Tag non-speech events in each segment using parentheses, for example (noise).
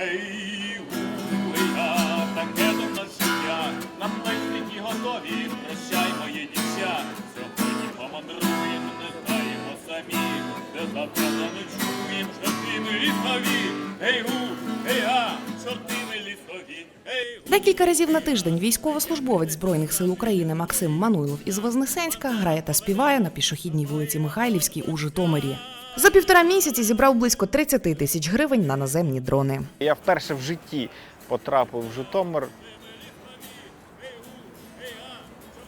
Ей, гуя, бенкетом на життя, нам майстрині готові, прощай, моє дівча. Сьогодні помандруєм, не знаємо самі, де завтра заночуєм, чортини лісові. Ей, гу, ей, га, чортини лісові. Ей, гу. Декілька разів на тиждень військовослужбовець Збройних сил України Максим Мануйлов із Вознесенська грає та співає на пішохідній вулиці Михайлівській у Житомирі. За півтора місяці зібрав близько 30 тисяч гривень на наземні дрони. Я вперше в житті потрапив в Житомир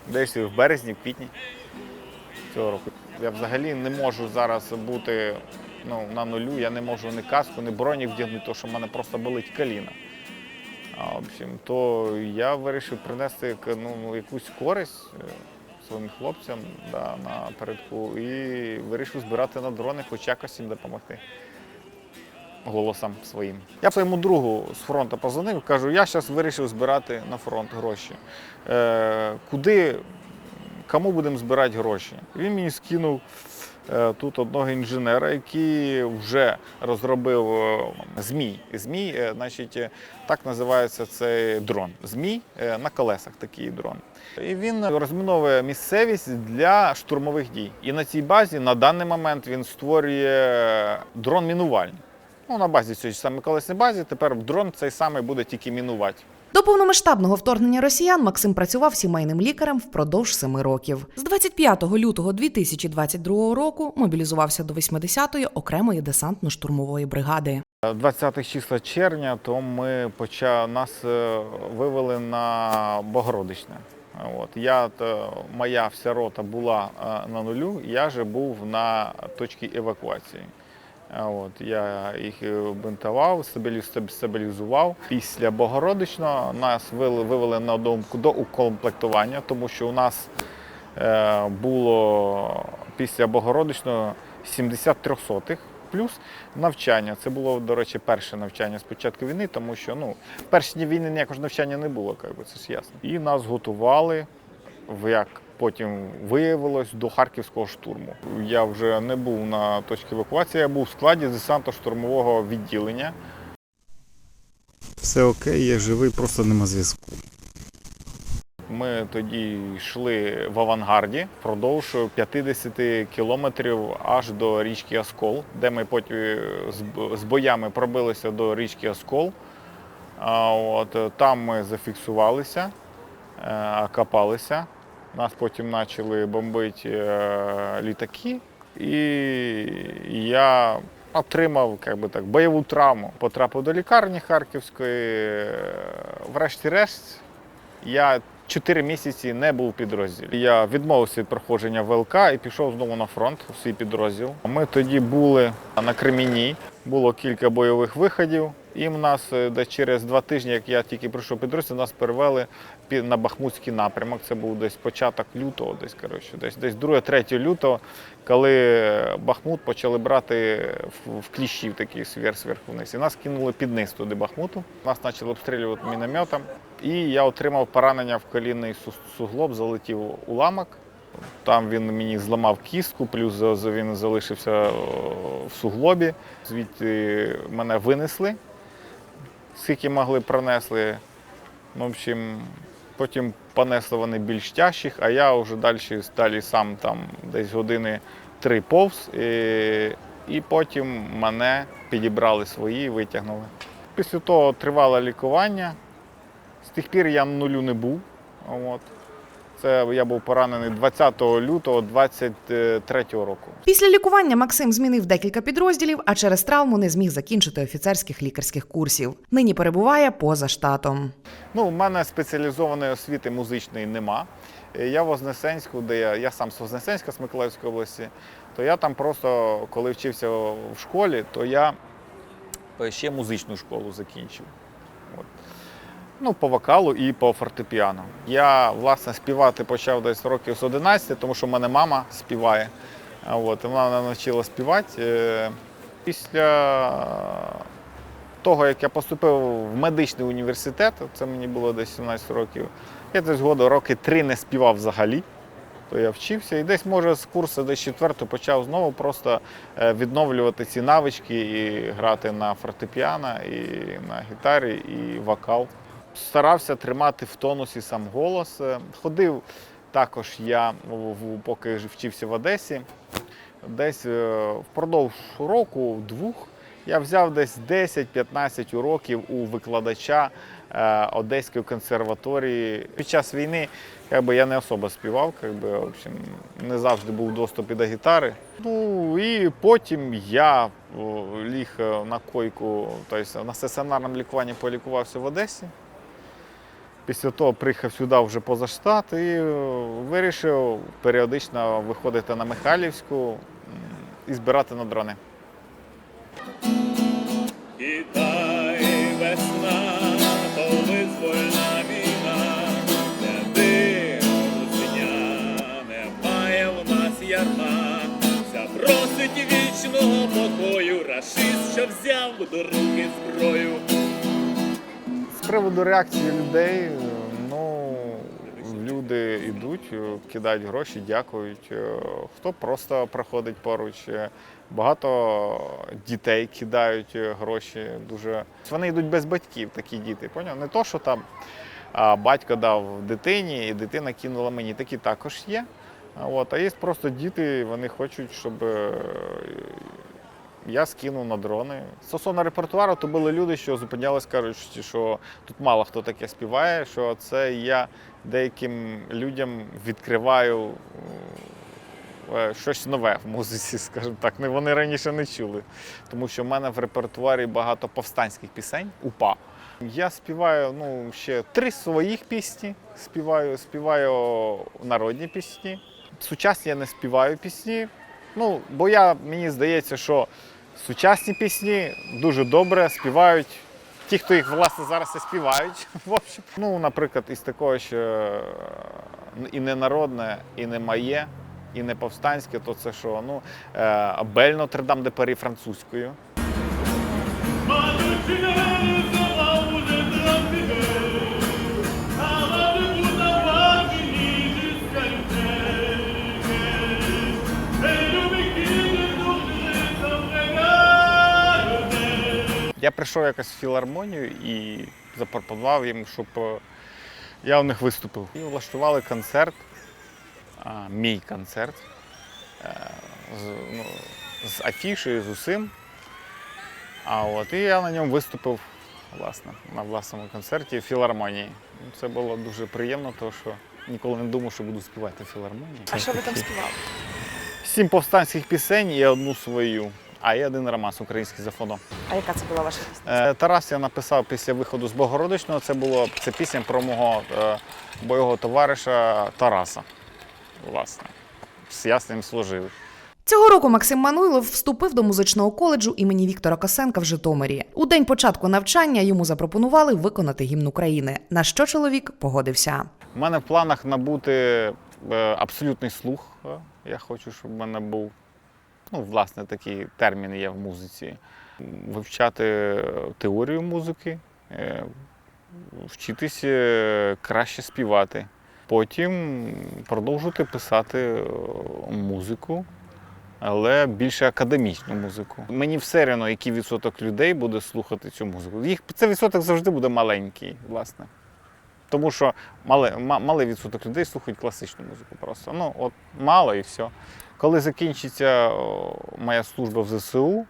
десь в березні, в квітні цього року. Я взагалі не можу зараз бути ну, на нулю, я не можу ні каску, ні броні вдягнути, тому що в мене просто болить коліна. А, в общем, то я вирішив принести ну, якусь користь е, своїм хлопцям да, напередку і вирішив збирати на дрони, хоч якось їм допомогти голосом своїм. Я своєму другу з фронту позвонив, кажу, я зараз вирішив збирати на фронт гроші. Е, куди, кому будемо збирати гроші? Він мені скинув тут одного інженера, який вже розробив е, змій. Змій, е, значить, е, так називається цей дрон. Змій е, на колесах такий дрон. І він розміновує місцевість для штурмових дій. І на цій базі на даний момент він створює дрон мінувальний. Ну, на базі цієї саме колесній базі, тепер дрон цей самий буде тільки мінувати. До повномасштабного вторгнення росіян Максим працював сімейним лікарем впродовж семи років. З 25 лютого 2022 року мобілізувався до 80-ї окремої десантно-штурмової бригади. 20 числа червня, то ми поча... нас е, вивели на Богородичне. От. Я, то, моя вся рота була е, на нулю, я же був на точці евакуації. От, я їх е, бинтував, стабілізував. Після Богородичного нас вивели, на думку до укомплектування, тому що у нас е, було після Богородичного 70 трьохсотих плюс навчання. Це було, до речі, перше навчання з початку війни, тому що ну, в перші дні війни ніякого навчання не було, це ж ясно. І нас готували, в- як потім виявилось, до харківського штурму. Я вже не був на точці евакуації, я був в складі десантно-штурмового відділення. Все окей, я живий, просто нема зв'язку. Ми тоді йшли в авангарді впродовж 50 кілометрів аж до річки Оскол, де ми потім з боями пробилися до річки Оскол. От, там ми зафіксувалися, е, окопалися. Нас потім почали бомбити е, літаки, і я отримав як би так, бойову травму. Потрапив до лікарні Харківської. Врешті-решт, я чотири місяці не був у підрозділі. Я відмовився від проходження ВЛК і пішов знову на фронт у свій підрозділ. Ми тоді були на Креміні, було кілька бойових виходів. І в нас е, десь через два тижні, як я тільки прийшов підрозділ, нас перевели на Бахмутський напрямок. Це був десь початок лютого, десь коротше, десь десь 2-3 лютого, коли Бахмут почали брати в, в кліщів такий сверх зверху вниз. І нас кинули під низ туди Бахмуту. Нас почали обстрілювати мінометом. І я отримав поранення в колінний суглоб, залетів уламок. Там він мені зламав кістку, плюс він залишився в суглобі. Звідти мене винесли, скільки могли пронесли. Ну, в общем, потім понесли вони більш тяжчих, а я вже далі, далі сам там десь години три повз. І, і потім мене підібрали свої і витягнули. Після того тривало лікування. З тих пір я нулю не був. От. Це я був поранений 20 лютого 23 року. Після лікування Максим змінив декілька підрозділів, а через травму не зміг закінчити офіцерських лікарських курсів. Нині перебуває поза штатом. Ну, у мене спеціалізованої освіти музичної нема. Я в Вознесенську, де я, я сам з Вознесенська, з Миколаївської області, то я там просто, коли вчився в школі, то я ще музичну школу закінчив. От. Ну, по вокалу і по фортепіано. Я, власне, співати почав десь років з 11, тому що в мене мама співає. От, і вона мене навчила співати. Е, Після того, як я поступив в медичний університет, це мені було десь 17 років, я десь году роки три не співав взагалі. то я вчився. І десь, може, з курсу десь четвертого почав знову просто е, відновлювати ці навички і грати на фортепіано, і на гітарі, і вокал. Старався тримати в тонусі сам голос. Е, Ходив також я, поки вчився в Одесі, десь е, впродовж року, двох, я взяв десь 10-15 уроків у викладача е, Одеської консерваторії. Під час війни якби, я не особо співав, якби, в общем, не завжди був доступ і до гітари. Ну і потім я ліг на койку, тобто на стаціонарному лікуванні полікувався в Одесі. Після того приїхав сюди вже поза штат і е, вирішив періодично виходити на Михайлівську і збирати на дрони. Ідай весна, то визвольна війна, не ти, русиня, немає в нас ярма, запросить вічного покою, рашист, що взяв до руки зброю. Приводу реакції людей, е, ну люди йдуть, е, кидають гроші, дякують. Е, Хто просто проходить поруч. Багато дітей кидають гроші. Дуже вони йдуть без батьків, такі діти. Поняв? Не то, що там батько дав дитині, і дитина кинула мені. Такі також є. От, а є просто діти, вони хочуть, щоб я скинув на дрони. Стосовно репертуару, то були люди, що зупинялись, кажуть, що тут мало хто таке співає, що це я деяким людям відкриваю е, щось нове в музиці, (laughs) скажімо так. Вони раніше не чули. Тому що в мене в репертуарі багато повстанських пісень, упа. Я співаю ну, ще три своїх пісні, співаю, співаю народні пісні. Сучасні я не співаю пісні. Ну, бо я, мені здається, що сучасні пісні дуже добре співають ті, хто їх власне зараз і співають. (laughs) В общем. Ну, наприклад, із такого, що е, і не народне, і не моє, і не повстанське, то це що? Ну, е, Бель Нотр-Дам де Парі французькою. Я прийшов якось в філармонію і запропонував їм, щоб е, я у них виступив. І влаштували концерт, а, мій концерт е, з, ну, з афішею, з усім. А от, і я на ньому виступив власне, на власному концерті в філармонії. Це було дуже приємно, тому що ніколи не думав, що буду співати в філармонії. А що ви там співали? Сім повстанських пісень і одну свою, а і один романс український за фоном. А яка це була ваша пісня? Е, Тарас я написав після виходу з Богородичного. Це було це пісня про мого е, бойового товариша Тараса. Власне, я з ним служив. Цього року Максим Мануйлов вступив до музичного коледжу імені Віктора Косенка в Житомирі. У день початку навчання йому запропонували виконати гімн України. На що чоловік погодився. У мене в планах набути е, абсолютний слух. Я хочу, щоб в мене був, ну, власне, такий термін є в музиці. Вивчати теорію музики, е, вчитися е, краще співати. Потім продовжувати писати е, музику, але більше академічну музику. Мені все одно, який відсоток людей буде слухати цю музику. Їх це відсоток завжди буде маленький, власне. Тому що мале, ма- малий відсоток людей слухають класичну музику просто. Ну, от мало і все. Коли закінчиться моя служба в ЗСУ,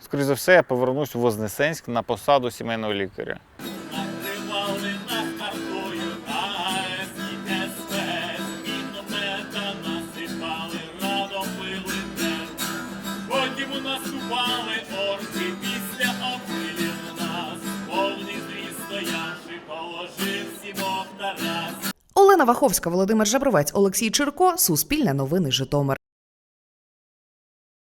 скоріше за все, я повернусь у Вознесенськ на посаду сімейного лікаря. Наступали орки після обстрілів нас, повний зріст стоявши, положив сімох Тарас. Олена Ваховська, Володимир Жабровець, Олексій Чирко, Суспільне новини Житомир.